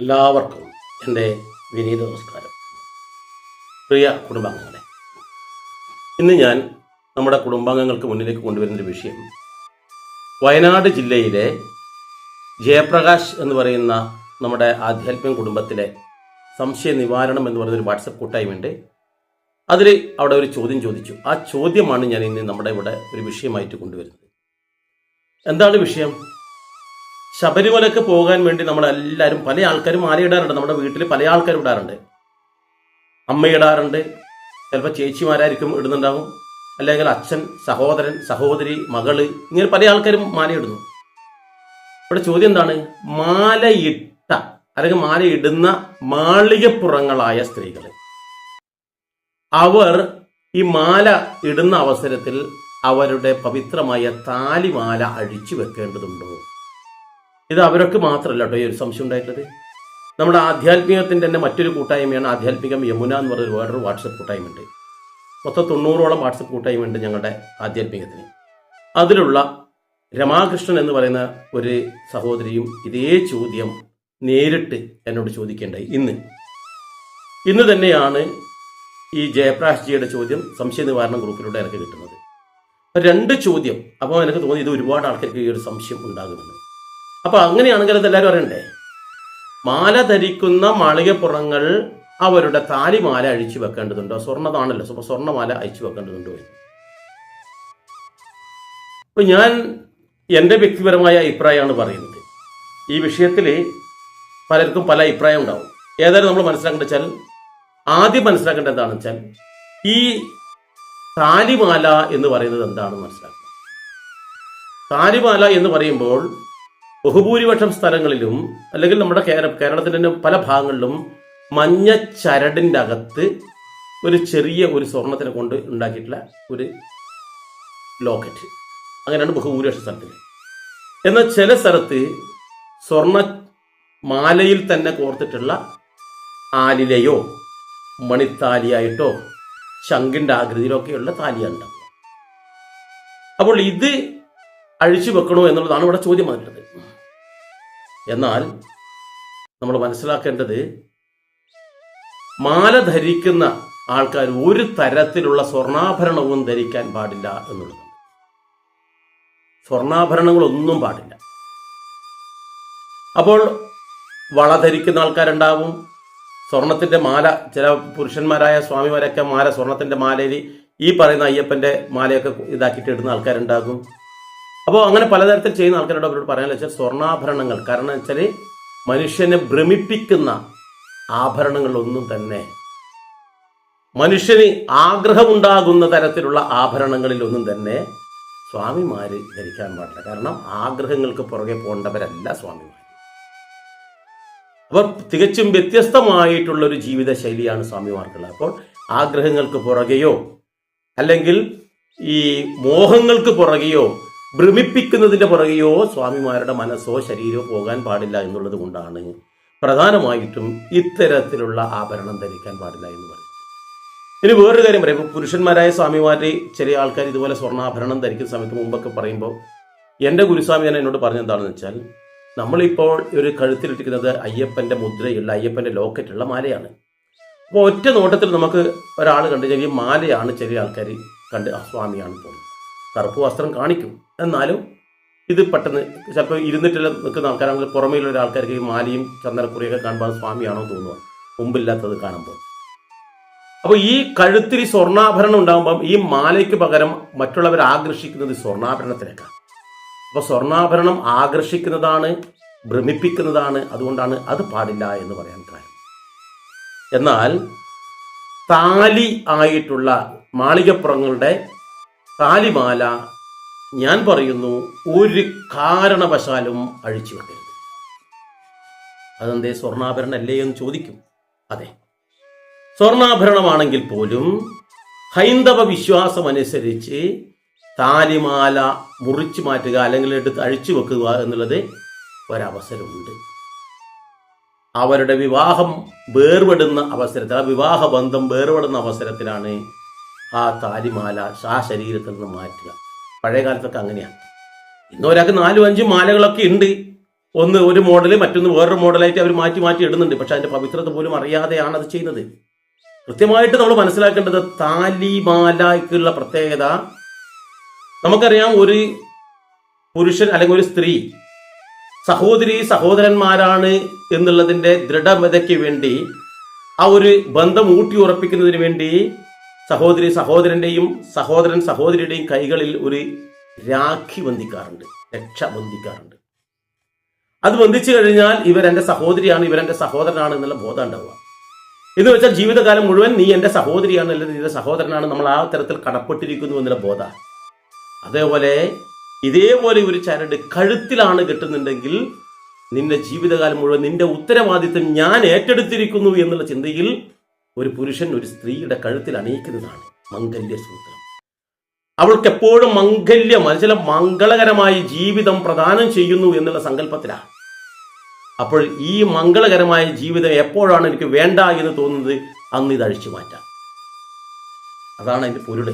എല്ലാവർക്കും എന്റെ വിനീത നമസ്കാരം. പ്രിയ കുടുംബാംഗങ്ങളെ ഇന്ന് ഞാൻ നമ്മുടെ കുടുംബാംഗങ്ങൾക്ക് മുന്നിലേക്ക് കൊണ്ടുവരുന്ന ഒരു വിഷയം. വയനാട് ജില്ലയിലെ ജയപ്രകാശ് എന്ന് പറയുന്ന നമ്മുടെ ആധ്യാത്മിക കുടുംബത്തിലെ സംശയ നിവാരണം എന്ന് പറയുന്ന ഒരു വാട്സപ്പ് കൂട്ടായ്മയുണ്ട് അതിൽ അവിടെ ഒരു ചോദ്യം ചോദിച്ചു. ആ ചോദ്യമാണ് ഞാൻ ഇന്ന് നമ്മുടെ ഇവിടെ ഒരു വിഷയമായിട്ട് കൊണ്ടുവരുന്നത്. എന്താണ് വിഷയം? ശബരിമലക്ക് പോകാൻ വേണ്ടി നമ്മളെല്ലാവരും പല ആൾക്കാരും മാലയിടാറുണ്ട്. നമ്മുടെ വീട്ടിൽ പല ആൾക്കാരും ഇടാറുണ്ട്. അമ്മ ഇടാറുണ്ട്. ചിലപ്പോൾ ചേച്ചിമാരായിരിക്കും ഇടുന്നുണ്ടാവും. അല്ലെങ്കിൽ അച്ഛൻ സഹോദരൻ സഹോദരി മകൾ ഇങ്ങനെ പല ആൾക്കാരും മാലയിടുന്നു. ഇവിടെ ചോദ്യം എന്താണ്? മാലയിട്ട അല്ലെങ്കിൽ മാലയിടുന്ന മാളികപ്പുറങ്ങളായ സ്ത്രീകൾ അവർ ഈ മാല ഇടുന്ന അവസരത്തിൽ അവരുടെ പവിത്രമായ താലിമാല അഴിച്ചു വെക്കേണ്ടതുണ്ടോ? ഇത് അവരൊക്കെ മാത്രമല്ല കേട്ടോ ഈ ഒരു സംശയം ഉണ്ടായിട്ടുള്ളത്. നമ്മുടെ ആധ്യാത്മികത്തിന്റെ തന്നെ മറ്റൊരു കൂട്ടായ്മയാണ് ആധ്യാത്മികം യമുന എന്ന് പറയുന്ന വേറൊരു വാട്സപ്പ് കൂട്ടായ്മ ഉണ്ട് മൊത്തം തൊണ്ണൂറോളം വാട്സപ്പ് കൂട്ടായ്മ ഉണ്ട് ഞങ്ങളുടെ ആധ്യാത്മികത്തിന്. അതിലുള്ള രമാകൃഷ്ണൻ എന്ന് പറയുന്ന ഒരു സഹോദരിയും ഇതേ ചോദ്യം നേരിട്ട് എന്നോട് ചോദിക്കേണ്ടായി. ഇന്ന്. ഇന്ന് തന്നെയാണ് ഈ ജയപ്രാഷ്ജിയുടെ ചോദ്യം സംശയ നിവാരണ ഗ്രൂപ്പിലൂടെ എനിക്ക് കിട്ടുന്നത്. രണ്ട് ചോദ്യം. അപ്പോൾ എനിക്ക് തോന്നി ഇത് ഒരുപാട് ആൾക്കാർക്ക് ഈ ഒരു സംശയം ഉണ്ടാകുമെന്ന്. അപ്പൊ അങ്ങനെയാണെങ്കിൽ അത് എല്ലാവരും അറിയണ്ടേ? മാല ധരിക്കുന്ന മാളികപ്പുറങ്ങൾ അവരുടെ താലിമാല അഴിച്ചു വെക്കേണ്ടതുണ്ടോ? സ്വർണതാണല്ലോ. അപ്പൊ സ്വർണമാല അഴിച്ചു വെക്കേണ്ടതുണ്ടോ? അപ്പൊ ഞാൻ എന്റെ വ്യക്തിപരമായ അഭിപ്രായമാണ് പറയുന്നത്. ഈ വിഷയത്തിൽ പലർക്കും പല അഭിപ്രായം ഉണ്ടാവും. ഏതായാലും നമ്മൾ മനസ്സിലാക്കേണ്ട വെച്ചാൽ ആദ്യം മനസ്സിലാക്കേണ്ടത് എന്താണെന്ന് വെച്ചാൽ ഈ താലിമാല എന്ന് പറയുന്നത് എന്താണെന്ന് മനസ്സിലാക്കുക താലിമാല എന്ന് പറയുമ്പോൾ ബഹുഭൂരിപക്ഷം സ്ഥലങ്ങളിലും അല്ലെങ്കിൽ നമ്മുടെ കേര കേരളത്തിന്റെ തന്നെ പല ഭാഗങ്ങളിലും മഞ്ഞ ചരടിന്റെ അകത്ത് ഒരു ചെറിയ ഒരു സ്വർണത്തിനെ കൊണ്ട് ഉണ്ടാക്കിയിട്ടുള്ള ഒരു ലോക്കറ്റ്. അങ്ങനെയാണ് ബഹുഭൂരിപക്ഷ സ്ഥലത്തിൽ എന്നാൽ ചില സ്ഥലത്ത് സ്വർണ മാലയിൽ തന്നെ കോർത്തിട്ടുള്ള ആലിലയോ മണിത്താലിയായിട്ടോ ശങ്കിന്റെ ആകൃതിയിലൊക്കെയുള്ള താലിയാണ് ഉണ്ടാവുക. അപ്പോൾ ഇത് അഴിച്ചു വെക്കണോ എന്നുള്ളതാണ് ഇവിടെ ചോദ്യം വന്നിട്ടുള്ളത്. എന്നാൽ നമ്മൾ മനസ്സിലാക്കേണ്ടത് മാല ധരിക്കുന്ന ആൾക്കാർ ഒരു തരത്തിലുള്ള സ്വർണാഭരണവും ധരിക്കാൻ പാടില്ല എന്നുള്ളതാണ്. സ്വർണാഭരണങ്ങളൊന്നും പാടില്ല. അപ്പോൾ വള ധരിക്കുന്ന ആൾക്കാരുണ്ടാവും. സ്വർണത്തിന്റെ മാല ചില പുരുഷന്മാരായ സ്വാമിമാരൊക്കെ മാല സ്വർണത്തിന്റെ മാലയിൽ ഈ പറയുന്ന അയ്യപ്പന്റെ മാലയൊക്കെ ഇതാക്കിയിട്ട് ഇടുന്ന ആൾക്കാരുണ്ടാകും. അപ്പോൾ അങ്ങനെ പലതരത്തിൽ ചെയ്യുന്ന ആൾക്കാരോട് അവരോട് പറയാനുള്ള വെച്ചാൽ സ്വർണാഭരണങ്ങൾ. കാരണം വെച്ചാൽ മനുഷ്യനെ ഭ്രമിപ്പിക്കുന്ന ആഭരണങ്ങളൊന്നും തന്നെ. മനുഷ്യന് ആഗ്രഹമുണ്ടാകുന്ന തരത്തിലുള്ള ആഭരണങ്ങളിലൊന്നും തന്നെ സ്വാമിമാര് ധരിക്കാൻ പാടില്ല. കാരണം ആഗ്രഹങ്ങൾക്ക് പുറകെ പോകേണ്ടവരല്ല സ്വാമിമാർ അവർ തികച്ചും വ്യത്യസ്തമായിട്ടുള്ള ഒരു ജീവിത ശൈലിയാണ് സ്വാമിമാർക്കുള്ളത്. അപ്പോൾ ആഗ്രഹങ്ങൾക്ക് പുറകെയോ അല്ലെങ്കിൽ ഈ മോഹങ്ങൾക്ക് പുറകെയോ ഭ്രമിപ്പിക്കുന്നതിന്റെ പുറകെയോ സ്വാമിമാരുടെ മനസ്സോ ശരീരമോ പോകാൻ പാടില്ല എന്നുള്ളത് കൊണ്ടാണ് പ്രധാനമായിട്ടും ഇത്തരത്തിലുള്ള ആഭരണം ധരിക്കാൻ പാടില്ല എന്ന് പറയുന്നത്. ഇനി വേറൊരു കാര്യം പറയാം. പുരുഷന്മാരായ സ്വാമിമാരെ ചില ആൾക്കാർ ഇതുപോലെ സ്വർണാഭരണം ധരിക്കുന്ന സമയത്ത് മുമ്പൊക്കെ പറയുമ്പോൾ എന്റെ ഗുരുസ്വാമി തന്നെ എന്നോട് പറഞ്ഞ എന്താണെന്ന് വെച്ചാൽ നമ്മളിപ്പോൾ ഒരു കഴുത്തിലിട്ടിരിക്കുന്നത് അയ്യപ്പന്റെ മുദ്രയുള്ള അയ്യപ്പന്റെ ലോക്കറ്റുള്ള മാലയാണ്. അപ്പോൾ ഒറ്റ നോട്ടത്തിൽ നമുക്ക് ഒരാൾ കണ്ടു കഴിഞ്ഞാൽ ഈ മാലയാണ് ചില ആൾക്കാർ കണ്ട് സ്വാമിയാണ് തോന്നുന്നത് കറുപ്പ് വസ്ത്രം കാണിക്കും. എന്നാലും ഇത് പെട്ടെന്ന് ചിലപ്പോൾ ഇരുന്നിട്ടെല്ലാം നിൽക്കുന്ന ആൾക്കാരാണെങ്കിൽ പുറമേയുള്ള ആൾക്കാർക്ക് ഈ മാലയും ചന്ദനക്കുറിയൊക്കെ കാണുമ്പോൾ സ്വാമിയാണോ തോന്നുക മുമ്പില്ലാത്തത് കാണുമ്പോൾ. അപ്പോൾ ഈ കഴുത്തിൽ സ്വർണാഭരണം ഉണ്ടാകുമ്പം ഈ മാലയ്ക്ക് പകരം മറ്റുള്ളവർ ആകർഷിക്കുന്നത് സ്വർണാഭരണത്തിലേക്കാണ് അപ്പോൾ സ്വർണാഭരണം ആകർഷിക്കുന്നതാണ് ഭ്രമിപ്പിക്കുന്നതാണ് അതുകൊണ്ടാണ് അത് പാടില്ല എന്ന് പറയാൻ കാരണം. എന്നാൽ താലി ആയിട്ടുള്ള മാളികപ്പുറങ്ങളുടെ താലിമാല ഞാൻ പറയുന്നു ഒരു കാരണവശാലും അഴിച്ചു വെക്കരുത്. അതെന്തേ സ്വർണാഭരണം അല്ലേ എന്ന് ചോദിക്കും. അതെ. സ്വർണാഭരണമാണെങ്കിൽ പോലും ഹൈന്ദവ വിശ്വാസം അനുസരിച്ച് താലിമാല മുറിച്ചു മാറ്റുക അല്ലെങ്കിൽ എടുത്ത് അഴിച്ചു വെക്കുക എന്നുള്ളത് ഒരവസരമുണ്ട്. അവരുടെ വിവാഹം വേർപെടുന്ന അവസരത്തിൽ ആ വിവാഹ ബന്ധം വേർപെടുന്ന അവസരത്തിലാണ് ആ താലിമാല ആ ശരീരത്തിൽ നിന്ന് മാറ്റുക. പഴയ കാലത്തൊക്കെ അങ്ങനെയാണ് ഇന്ന് ഒരാൾക്ക് നാലും അഞ്ചും മാലകളൊക്കെ ഉണ്ട്. ഒന്ന് ഒരു മോഡൽ മറ്റൊന്ന് വേറൊരു മോഡലായിട്ട് അവർ മാറ്റി മാറ്റി ഇടുന്നുണ്ട്. പക്ഷെ അതിന്റെ പവിത്രത പോലും അറിയാതെയാണ് അത് ചെയ്യുന്നത് കൃത്യമായിട്ട് നമ്മൾ മനസ്സിലാക്കേണ്ടത് താലിമാലയ്ക്കുള്ള പ്രത്യേകത നമുക്കറിയാം ഒരു പുരുഷൻ അല്ലെങ്കിൽ ഒരു സ്ത്രീ സഹോദരി സഹോദരന്മാരാണ് എന്നുള്ളതിന്റെ ദൃഢമതയ്ക്ക് വേണ്ടി ആ ഒരു ബന്ധം ഊട്ടി ഉറപ്പിക്കുന്നതിന് വേണ്ടി സഹോദരി സഹോദരന്റെയും സഹോദരൻ സഹോദരിയുടെയും കൈകളിൽ ഒരു രാഖി ബന്ധിക്കാറുണ്ട് രക്ഷ ബന്ധിക്കാറുണ്ട്. അത് ബന്ധിച്ചു കഴിഞ്ഞാൽ ഇവരെന്റെ സഹോദരിയാണ് ഇവരെന്റെ സഹോദരനാണ് എന്നുള്ള ബോധം ഉണ്ടാവുക. എന്ന് വെച്ചാൽ ജീവിതകാലം മുഴുവൻ നീ എന്റെ സഹോദരിയാണ് അല്ലെങ്കിൽ നിന്റെ സഹോദരനാണ് നമ്മൾ ആ തരത്തിൽ കടപ്പെട്ടിരിക്കുന്നു എന്നുള്ള ബോധ. അതേപോലെ ഇതേപോലെ ഒരു ചരട് കഴുത്തിലാണ് കിട്ടുന്നുണ്ടെങ്കിൽ നിന്റെ ജീവിതകാലം മുഴുവൻ നിന്റെ ഉത്തരവാദിത്വം ഞാൻ ഏറ്റെടുത്തിരിക്കുന്നു എന്നുള്ള ചിന്തയിൽ ഒരു പുരുഷൻ ഒരു സ്ത്രീയുടെ കഴുത്തിൽ അണിയിക്കുന്നതാണ് മംഗല്യ സൂത്രം. അവൾക്ക് എപ്പോഴും മംഗല്യം ചില മംഗളകരമായ ജീവിതം പ്രദാനം ചെയ്യുന്നു എന്നുള്ള സങ്കല്പത്തിലാണ്. അപ്പോൾ ഈ മംഗളകരമായ ജീവിതം എപ്പോഴാണ് എനിക്ക് വേണ്ട എന്ന് തോന്നുന്നത്? അന്ന് ഇത് അഴിച്ചു മാറ്റാം. അതാണ് അതിന്റെ പൊരുൾ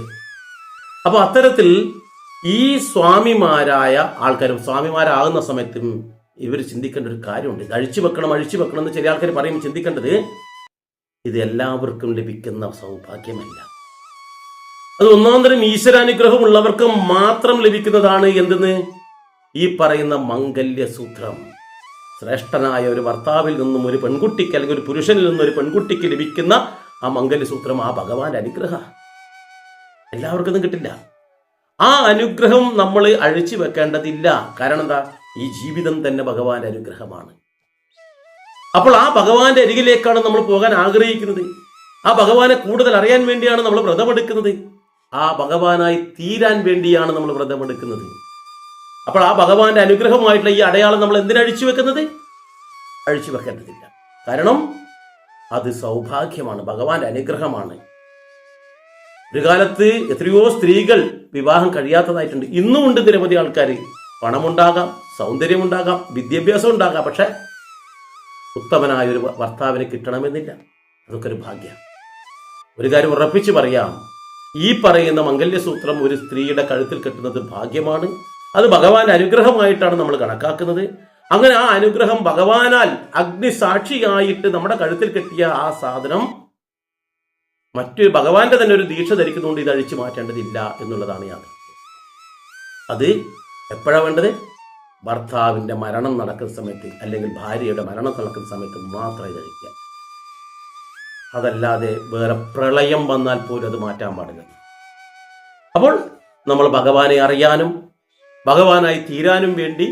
അപ്പോൾ അത്തരത്തിൽ ഈ സ്വാമിമാരായ ആൾക്കാരും സ്വാമിമാരാകുന്ന സമയത്തും ഇവർ ചിന്തിക്കേണ്ട ഒരു കാര്യമുണ്ട്. ഇത് അഴിച്ചു വെക്കണം അഴിച്ചു വെക്കണം എന്ന് ചില ആൾക്കാർ പറയുമ്പോൾ ചിന്തിക്കേണ്ടത് ഇത് എല്ലാവർക്കും ലഭിക്കുന്ന സൗഭാഗ്യമല്ല. അത് ഒന്നാം തരം ഈശ്വരാനുഗ്രഹമുള്ളവർക്ക് മാത്രം ലഭിക്കുന്നതാണ് എന്തെന്ന്? ഈ പറയുന്ന മംഗല്യസൂത്രം. ശ്രേഷ്ഠനായ ഒരു ഭർത്താവിൽ നിന്നും ഒരു പെൺകുട്ടിക്ക് അല്ലെങ്കിൽ ഒരു പുരുഷനിൽ നിന്നും ഒരു പെൺകുട്ടിക്ക് ലഭിക്കുന്ന ആ മംഗല്യസൂത്രം ആ ഭഗവാന്റെ അനുഗ്രഹ. എല്ലാവർക്കും ഒന്നും കിട്ടില്ല. ആ അനുഗ്രഹം നമ്മൾ അഴിച്ചു വെക്കേണ്ടതില്ല. കാരണം എന്താ? ഈ ജീവിതം തന്നെ ഭഗവാന്റെ അനുഗ്രഹമാണ്. അപ്പോൾ ആ ഭഗവാന്റെ അരികിലേക്കാണ് നമ്മൾ പോകാൻ ആഗ്രഹിക്കുന്നത്. ആ ഭഗവാനെ കൂടുതൽ അറിയാൻ വേണ്ടിയാണ് നമ്മൾ വ്രതമെടുക്കുന്നത്. ആ ഭഗവാനായി തീരാൻ വേണ്ടിയാണ് നമ്മൾ വ്രതമെടുക്കുന്നത്. അപ്പോൾ ആ ഭഗവാന്റെ അനുഗ്രഹമായിട്ടുള്ള ഈ അടയാളം നമ്മൾ എന്തിനാ അഴിച്ചു വെക്കുന്നത്? അഴിച്ചു വെക്കേണ്ടതില്ല. കാരണം അത് സൗഭാഗ്യമാണ് ഭഗവാന്റെ അനുഗ്രഹമാണ്. ഒരു കാലത്ത് എത്രയോ സ്ത്രീകൾ വിവാഹം കഴിയാത്തതായിട്ടുണ്ട്. ഇന്നും ഉണ്ട് നിരവധി ആൾക്കാർ പണമുണ്ടാകാം സൗന്ദര്യമുണ്ടാകാം വിദ്യാഭ്യാസം ഉണ്ടാകാം. പക്ഷെ ഉത്തമനായ ഒരു ഭർത്താവിനെ കിട്ടണമെന്നില്ല. അതൊക്കെ ഒരു ഭാഗ്യം. ഒരു കാര്യം ഉറപ്പിച്ച് പറയാം. ഈ പറയുന്ന മംഗല്യസൂത്രം ഒരു സ്ത്രീയുടെ കഴുത്തിൽ കെട്ടുന്നത് ഭാഗ്യമാണ്. അത് ഭഗവാന്റെ അനുഗ്രഹമായിട്ടാണ് നമ്മൾ കണക്കാക്കുന്നത്. അങ്ങനെ ആ അനുഗ്രഹം ഭഗവാനാൽ അഗ്നിസാക്ഷിയായിട്ട് നമ്മുടെ കഴുത്തിൽ കെട്ടിയ ആ സാധനം മറ്റു ഭഗവാന്റെ തന്നെ ഒരു ദീക്ഷ ധരിക്കുന്നതുകൊണ്ട് ഇത് അഴിച്ചു മാറ്റേണ്ടതില്ല എന്നുള്ളതാണ് യാഥാർത്ഥ്യം. അത് എപ്പോഴാണ് വേണ്ടത്? ഭർത്താവിന്റെ മരണം നടക്കുന്ന സമയത്ത് അല്ലെങ്കിൽ ഭാര്യയുടെ മരണം നടക്കുന്ന സമയത്ത് മാത്രമേ കഴിക്കുക അതല്ലാതെ വേറെ പ്രളയം വന്നാൽ പോലും അത് മാറ്റാൻ പാടില്ല. അപ്പോൾ നമ്മൾ ഭഗവാനെ അറിയാനും ഭഗവാനായി തീരാനും വേണ്ടി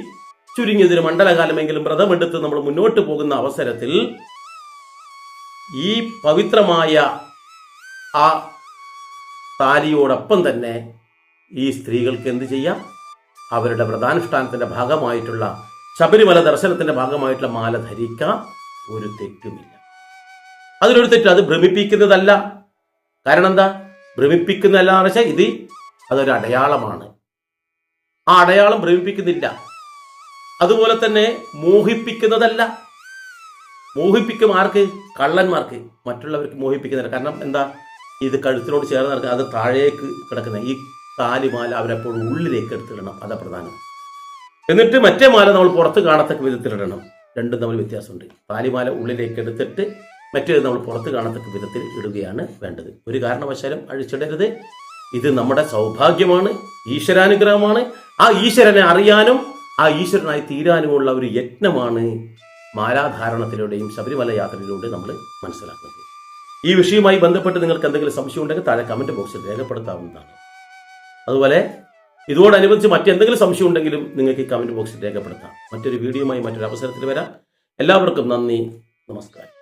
ചുരുങ്ങിയതിന് മണ്ഡലകാലമെങ്കിലും വ്രതമെടുത്ത് നമ്മൾ മുന്നോട്ട് പോകുന്ന അവസരത്തിൽ ഈ പവിത്രമായ ആ താലിയോടൊപ്പം തന്നെ ഈ സ്ത്രീകൾക്ക് എന്ത് ചെയ്യാം? അവരുടെ വ്രതാനുഷ്ഠാനത്തിന്റെ ഭാഗമായിട്ടുള്ള ശബരിമല ദർശനത്തിന്റെ ഭാഗമായിട്ടുള്ള മാല ധരിക്കാം ഒരു തെറ്റുമില്ല. അതിലൊരു തെറ്റ് അത് ഭ്രമിപ്പിക്കുന്നതല്ല. കാരണം എന്താ? ഭ്രമിപ്പിക്കുന്നതല്ല എന്ന് വെച്ചാൽ ഇത് അതൊരു അടയാളമാണ്. ആ അടയാളം ഭ്രമിപ്പിക്കുന്നില്ല. അതുപോലെ തന്നെ മോഹിപ്പിക്കുന്നതല്ല. മോഹിപ്പിക്കും ആർക്ക്? കള്ളന്മാർക്ക്. മറ്റുള്ളവർക്ക് മോഹിപ്പിക്കുന്നില്ല. കാരണം എന്താ? ഇത് കഴുത്തിനോട് ചേർന്ന് നടക്കുക. അത് താഴേക്ക് കിടക്കുന്ന ഈ താലിമാല അവരെപ്പോഴും ഉള്ളിലേക്ക് എടുത്തിടണം. അതാ പ്രധാനം. എന്നിട്ട് മറ്റേ മാല നമ്മൾ പുറത്ത് കാണത്തക്ക വിധത്തിലിടണം. രണ്ടും തമ്മിൽ വ്യത്യാസമുണ്ട്. താലിമാല ഉള്ളിലേക്ക് എടുത്തിട്ട് മറ്റേത് നമ്മൾ പുറത്ത് കാണത്തക്ക വിധത്തിൽ ഇടുകയാണ് വേണ്ടത്. ഒരു കാരണവശാലും അഴിച്ചിടരുത്. ഇത് നമ്മുടെ സൗഭാഗ്യമാണ്. ഈശ്വരാനുഗ്രഹമാണ്. ആ ഈശ്വരനെ അറിയാനും ആ ഈശ്വരനായി തീരാനുമുള്ള ഒരു യജ്ഞമാണ് മാലാധാരണത്തിലൂടെയും ശബരിമല യാത്രയിലൂടെ നമ്മൾ മനസ്സിലാക്കുന്നത്. ഈ വിഷയവുമായി ബന്ധപ്പെട്ട് നിങ്ങൾക്ക് എന്തെങ്കിലും സംശയം ഉണ്ടെങ്കിൽ താഴെ കമന്റ് ബോക്സിൽ രേഖപ്പെടുത്താവുന്നതാണ്. അതുപോലെ ഇതോടനുബന്ധിച്ച് മറ്റെന്തെങ്കിലും സംശയം ഉണ്ടെങ്കിലും നിങ്ങൾക്ക് ഈ കമന്റ് ബോക്സിൽ രേഖപ്പെടുത്താം. മറ്റൊരു വീഡിയോയുമായി മറ്റൊരു അവസരത്തിൽ വരാം. എല്ലാവർക്കും നന്ദി നമസ്കാരം.